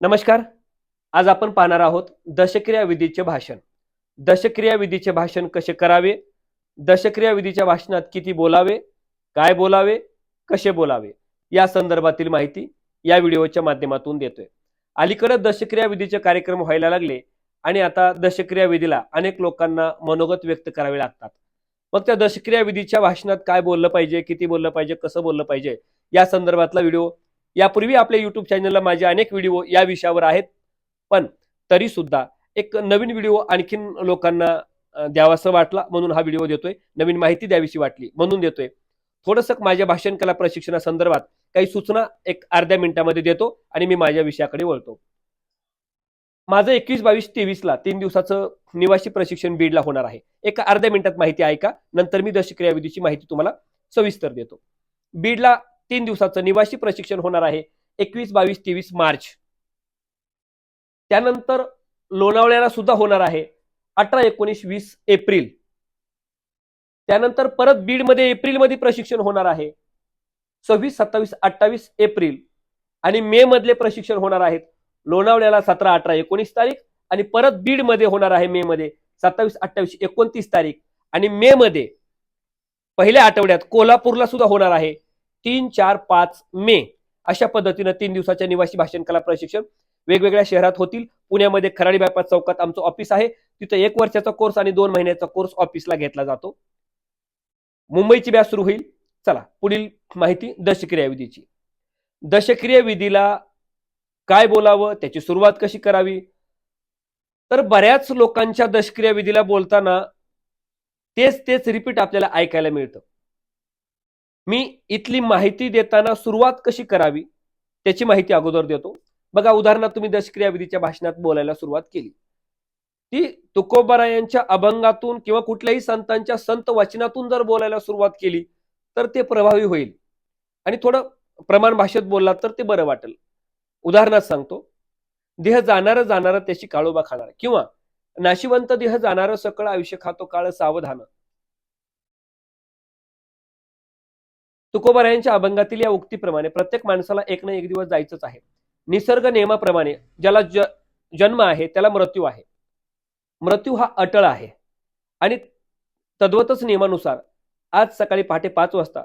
नमस्कार. आज आपण पाहणार आहोत दशक्रिया विधीचे भाषण. दशक्रिया विधीचे भाषण कसे करावे? दशक्रिया विधीच्या भाषणात किती बोलावे? काय बोलावे? कसे बोलावे? या संदर्भातील माहिती या व्हिडिओच्या माध्यमातून देतोय. अलीकडे दशक्रिया विधीचे कार्यक्रम व्हायला लागले आणि आता दशक्रिया विधीला अनेक लोकांना मनोगत व्यक्त करावे लागतात. मग त्या दशक्रिया विधीच्या भाषणात काय बोललं पाहिजे किती बोललं पाहिजे कसं बोललं पाहिजे या संदर्भातला व्हिडिओ यापूर्वी आपल्या यूट्यूब चॅनलला माझे अनेक व्हिडिओ या विषयावर आहेत. पण तरी सुद्धा एक नवीन व्हिडिओ आणखीन लोकांना द्यावासा द्यावासं वाटला म्हणून हा व्हिडिओ देतोय. नवीन माहिती द्यावीशी वाटली म्हणून देतोय. थोडंसं माझ्या भाषण कला प्रशिक्षणासंदर्भात काही सूचना एक अर्ध्या मिनिटामध्ये देतो आणि मी माझ्या विषयाकडे वळतो. माझं एकवीस बावीस तेवीस ला तीन दिवसाचं निवासी प्रशिक्षण बीडला होणार आहे. एका अर्ध्या मिनिटात माहिती ऐका नंतर मी दशक्रियाविधीची माहिती तुम्हाला सविस्तर देतो. बीडला तीन दिवसाचं निवासी प्रशिक्षण होणार आहे एकवीस बावीस तेवीस मार्च. त्यानंतर लोणावळ्याला सुद्धा होणार आहे अठरा एकोणीस वीस एप्रिल. त्यानंतर परत बीडमध्ये एप्रिलमध्ये प्रशिक्षण होणार आहे सव्वीस सत्तावीस अठ्ठावीस एप्रिल आणि मे मधले प्रशिक्षण होणार आहेत लोणावळ्याला सतरा अठरा एकोणीस तारीख आणि परत बीडमध्ये होणार आहे मे मध्ये सत्तावीस अठ्ठावीस एकोणतीस तारीख आणि मे मध्ये पहिल्या आठवड्यात कोल्हापूरला सुद्धा होणार आहे तीन चार पाच मे अशा पद्धतीनं तीन दिवसाच्या निवासी भाषण कला प्रशिक्षण वेगवेगळ्या शहरात होतील. पुण्यामध्ये खराडी बायपास चौकात आमचं ऑफिस आहे. तिथं एक वर्षाचा कोर्स आणि दोन महिन्याचा कोर्स ऑफिसला घेतला जातो. मुंबईची बॅच सुरू होईल. चला पुढील माहिती दशक्रियाविधीची विधीची. विधीला काय बोलावं त्याची सुरुवात कशी करावी? तर बऱ्याच लोकांच्या दशक्रिया विधीला बोलताना तेच तेच रिपीट आपल्याला ऐकायला मिळतं. मी इथली माहिती देताना सुरुवात कशी करावी त्याची माहिती अगोदर देतो. बघा उदाहरणार्थ तुम्ही दशक्रियाविधीच्या भाषणात बोलायला सुरुवात केली. ती तुकोबारायांच्या अभंगातून किंवा कुठल्याही संतांच्या संत वचनातून जर बोलायला सुरुवात केली तर ते प्रभावी होईल. आणि थोडं प्रमाण भाषेत बोललात तर ते बरं वाटेल. उदाहरणात सांगतो. देह जाणार जाणार त्याची काळोबा खाणार. किंवा नाशिवंत देह जाणार सकळ आयुष्य खातो काळ सावधान. तुकोबारायांच्या अभंगातील या उक्तीप्रमाणे प्रत्येक माणसाला एक ना एक दिवस जायचंच आहे. निसर्ग नियमाप्रमाणे ज्याला ज जन्म आहे त्याला मृत्यू आहे. मृत्यू हा अटळ आहे. आणि तद्वतच नियमानुसार आज सकाळी पहाटे पाच वाजता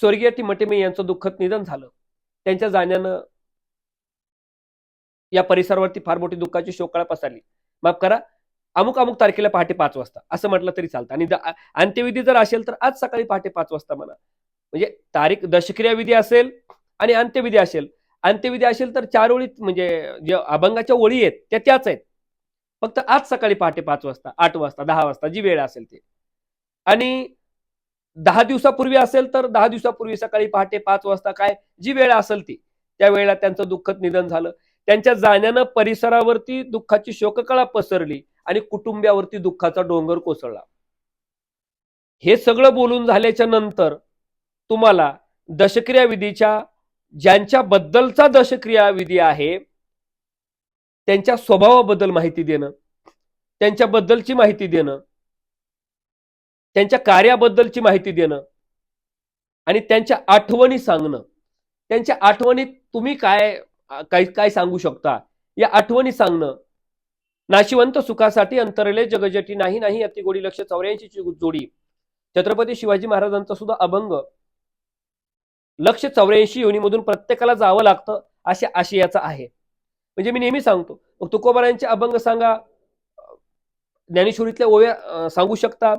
स्वर्गीय टिमटिमे यांचं दुःखद निधन झालं. त्यांच्या जाण्यानं या परिसरावरती फार मोठी दुःखाची शोकळा पसरली. माफ करा अमुक अमुक तारखेला पहाटे पाच वाजता. असं म्हटलं तरी चालतं. आणि अंत्यविधी जर असेल तर आज सकाळी पहाटे पाच वाजता म्हणा. म्हणजे तारीख दशक्रिया विधी असेल आणि अंत्यविधी असेल. अंत्यविधी असेल तर चार ओळीत म्हणजे जे अभंगाच्या ओळी आहेत त्या त्याच आहेत. फक्त आज सकाळी पहाटे पाच वाजता आठ वाजता दहा वाजता जी वेळ असेल ते. आणि दहा दिवसापूर्वी असेल तर दहा दिवसापूर्वी सकाळी पहाटे पाच वाजता काय? जी वेळ असेल ती. त्या वेळेला त्यांचं दुःखद निधन झालं. त्यांच्या जाण्यानं परिसरावरती दुःखाची शोककळा पसरली. आणि कुटुंबियावरती दुःखाचा डोंगर कोसळला. हे सगळं बोलून झाल्याच्यानंतर तुम्हाला दशक्रिया विधीच्या ज्यांच्या बद्दलचा दशक्रिया विधी आहे त्यांच्या स्वभावाबद्दल माहिती देणं त्यांच्याबद्दलची माहिती देणं त्यांच्या कार्याबद्दलची माहिती देणं आणि त्यांच्या आठवणी सांगणं. त्यांच्या आठवणीत तुम्ही काय काय काय सांगू शकता? या आठवणी सांगणं नाशिवंत सुखासाठी अंतरले जगजटी नाही नाही अति गोडी लक्ष चौऱ्याऐंशी ची जोडी. छत्रपती शिवाजी महाराजांचा सुद्धा अभंग. लक्ष चौऱ्याऐंशी योनीमधून प्रत्येकाला जावं लागतं अशा आशयाचा आहे. म्हणजे मी नेहमी सांगतो मग तुकोबारायांचे अभंग सांगा ज्ञानेश्वरीतल्या ओव्या सांगू शकता.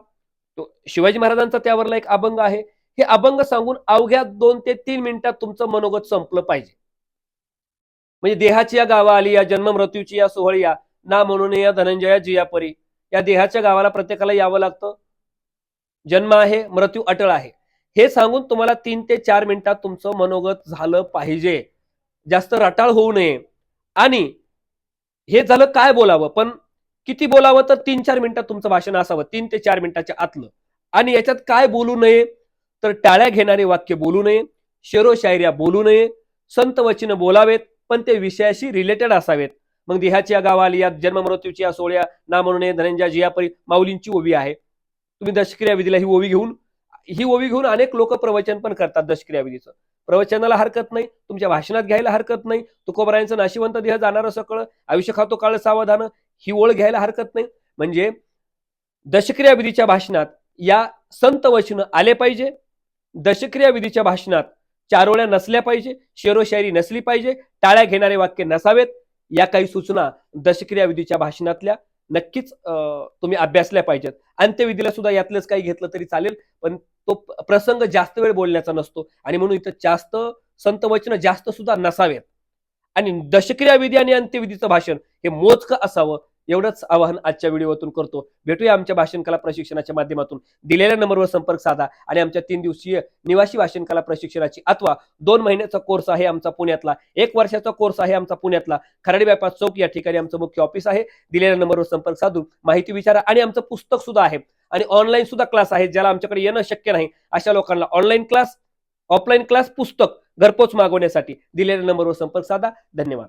शिवाजी महाराजांचा त्यावरला एक अभंग आहे. हे अभंग सांगून अवघ्या दोन ते तीन मिनिटात तुमचं मनोगत संपलं पाहिजे. म्हणजे देहाची या गावा आली या जन्म मृत्यूची या सोहळी या ना म्हणून या धनंजया जिया परी या देहाच्या गावाला प्रत्येकाला यावं लागतं. जन्म आहे मृत्यू अटळ आहे. हे सांगून तुम्हाला तीन ते चार मिनिटात तुमचं मनोगत झालं पाहिजे. जास्त रटाळ होऊ नये. आणि हे झालं काय बोलावं? पण किती बोलावं तर तीन चार मिनिटात तुमचं भाषण असावं. तीन ते चार मिनिटाच्या आतलं. आणि याच्यात काय बोलू नये? तर टाळ्या घेणारे वाक्य बोलू नये. शेरो शायऱ्या बोलू नये. संत वचन बोलावेत पण ते विषयाशी रिलेटेड असावेत. मग देहाची या गावाली या जन्म मृत्यूची या सोहळ्या ना म्हणून धनंजय जियापरी माऊलींची ओवी आहे. तुम्ही दशक्रिया विधीला ही ओवी घेऊन ही ओवी घेऊन अनेक लोक प्रवचन पण करतात दशक्रियाविधीचं प्रवचनाला हरकत नाही तुमच्या भाषणात घ्यायला हरकत नाही तुकोबरायांचं नाशिवंत देह जाणार सकळ आयुष्य खातो काळ सावधान ही ओळ घ्यायला हरकत नाही. म्हणजे दशक्रिया विधीच्या भाषणात या संत वचन आले पाहिजे दशक्रिया विधीच्या भाषणात चारोळ्या नसल्या पाहिजे शेरोशायरी नसली पाहिजे टाळ्या घेणारे वाक्य नसावेत या काही सूचना दशक्रिया विधीच्या भाषणातल्या नक्कीच तुम्ही अभ्यासल्या पाहिजेत. अंत्यविधीला सुद्धा यातलंच काही घेतलं तरी चालेल पण तो प्रसंग जास्त वेळ बोलण्याचा नसतो आणि म्हणून इथं जास्त संत वचन जास्त सुद्धा नसावेत. आणि दशक्रिया विधी आणि अंत्यविधीचं भाषण हे मोजकं असावं एवढंच आवाहन आजच्या व्हिडिओतून करतो. भेटूया आमच्या भाषण कला प्रशिक्षणाच्या माध्यमातून. दिलेल्या नंबरवर संपर्क साधा आणि आमच्या तीन दिवसीय निवासी भाषण कला प्रशिक्षणाची अथवा दोन महिन्याचा कोर्स आहे आमचा पुण्यातला एक वर्षाचा कोर्स आहे आमचा पुण्यातला. खराडी व्यापार चौक या ठिकाणी आमचं मुख्य ऑफिस आहे. दिलेल्या नंबरवर संपर्क साधून माहिती विचारा आणि आमचं पुस्तक सुद्धा आहे. आणि ऑनलाईन सुद्धा क्लास आहे ज्याला आमच्याकडे येणं शक्य नाही. अशा लोकांना ऑनलाईन क्लास ऑफलाईन क्लास पुस्तक घरपोच मागवण्यासाठी दिलेल्या नंबरवर संपर्क साधा. धन्यवाद.